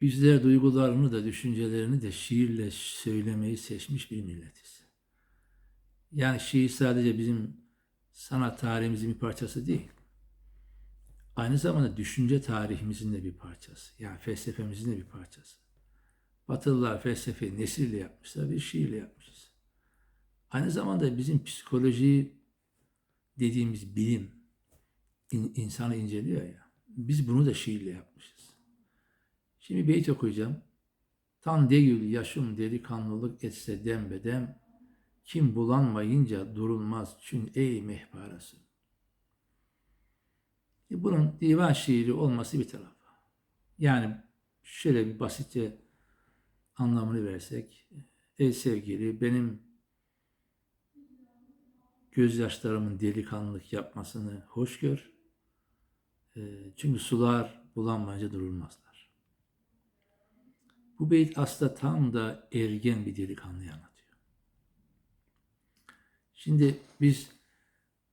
Bizler duygularını da düşüncelerini de şiirle söylemeyi seçmiş bir milletiz. Yani şiir sadece bizim sanat tarihimizin bir parçası değil. Aynı zamanda düşünce tarihimizin de bir parçası. Yani felsefemizin de bir parçası. Batılılar felsefeyi nesirle yapmışlar, bir şiirle yapmışız. Aynı zamanda bizim psikoloji dediğimiz bilim in- insanı inceliyor ya. Biz bunu da şiirle yapmışız. Şimdi beyt okuyacağım. Tan değil yaşım delikanlılık etse dembedem, kim bulanmayınca durulmaz çün ey mehparası. E bunun divan şiiri olması bir tarafa. Yani şöyle bir basitçe anlamını versek. Ey sevgili benim gözyaşlarımın delikanlılık yapmasını hoş gör. E, çünkü sular bulanmayınca durulmazlar. Bu beyt aslında tam da ergen bir delikanlıyı anlatıyor. Şimdi biz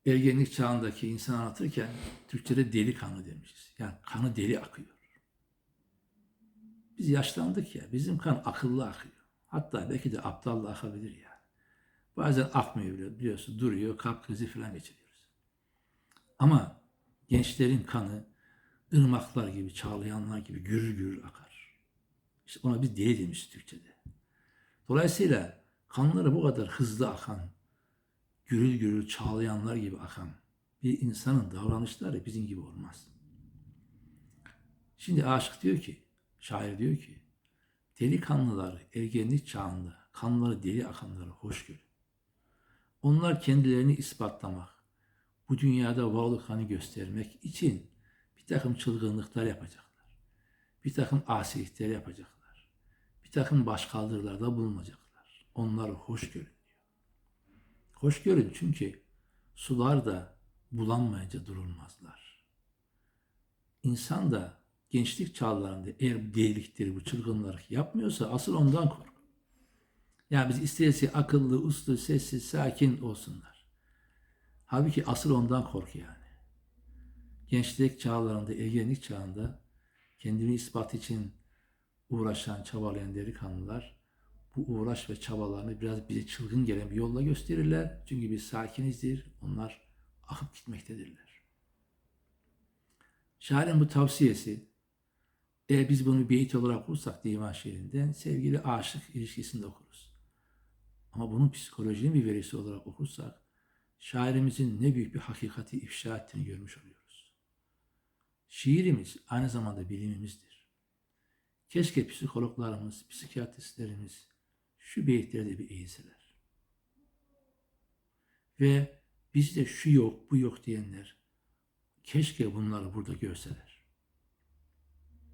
ergenlik çağındaki insan anlatırken Türkçe'de delikanlı demişiz. Yani kanı deli akıyor. Biz yaşlandık ya, bizim kan akıllı akıyor. Hatta belki de aptalla akabilir yani. Bazen akmıyor bile biliyorsun, duruyor, kalp krizi falan geçiriyoruz. Ama gençlerin kanı ırmaklar gibi, çağlayanlar gibi gürül gürül akar. İşte ona biz deli demiş Türkçe'de. Dolayısıyla kanları bu kadar hızlı akan, gürül gürül çağlayanlar gibi akan bir insanın davranışları bizim gibi olmaz. Şimdi aşık diyor ki, şair diyor ki, delikanlılar ergenlik çağında kanları deli akanları hoş görün. Onlar kendilerini ispatlamak, bu dünyada varlıklarını göstermek için bir takım çılgınlıklar yapacaklar. Bir takım asilikler yapacaklar. Takım başkaldırılarda bulunacaklar. Onları hoş görün diyor. Hoş görün çünkü sular da bulanmayınca durulmazlar. İnsan da gençlik çağlarında eğer delilikleri, bu çılgınlık yapmıyorsa asıl ondan kork. Yani biz isteriz akıllı, uslu, sessiz, sakin olsunlar. Halbuki asıl ondan kork yani. Gençlik çağlarında, ergenlik çağında kendini ispat için uğraşan, çabalayan delikanlılar bu uğraş ve çabalarını biraz bize çılgın gelen bir yolla gösterirler. Çünkü biz sakinizdir, onlar akıp gitmektedirler. Şairin bu tavsiyesi, eğer biz bunu beyit olarak okursak divan şiirinden sevgili aşık ilişkisinde okuruz. Ama bunun psikolojinin bir verisi olarak okursak, şairimizin ne büyük bir hakikati ifşa ettiğini görmüş oluyoruz. Şiirimiz aynı zamanda bilimimizdir. Keşke psikologlarımız, psikiyatristlerimiz şu beyitleri de bir eğilseler. Ve bizde şu yok, bu yok diyenler keşke bunları burada görseler.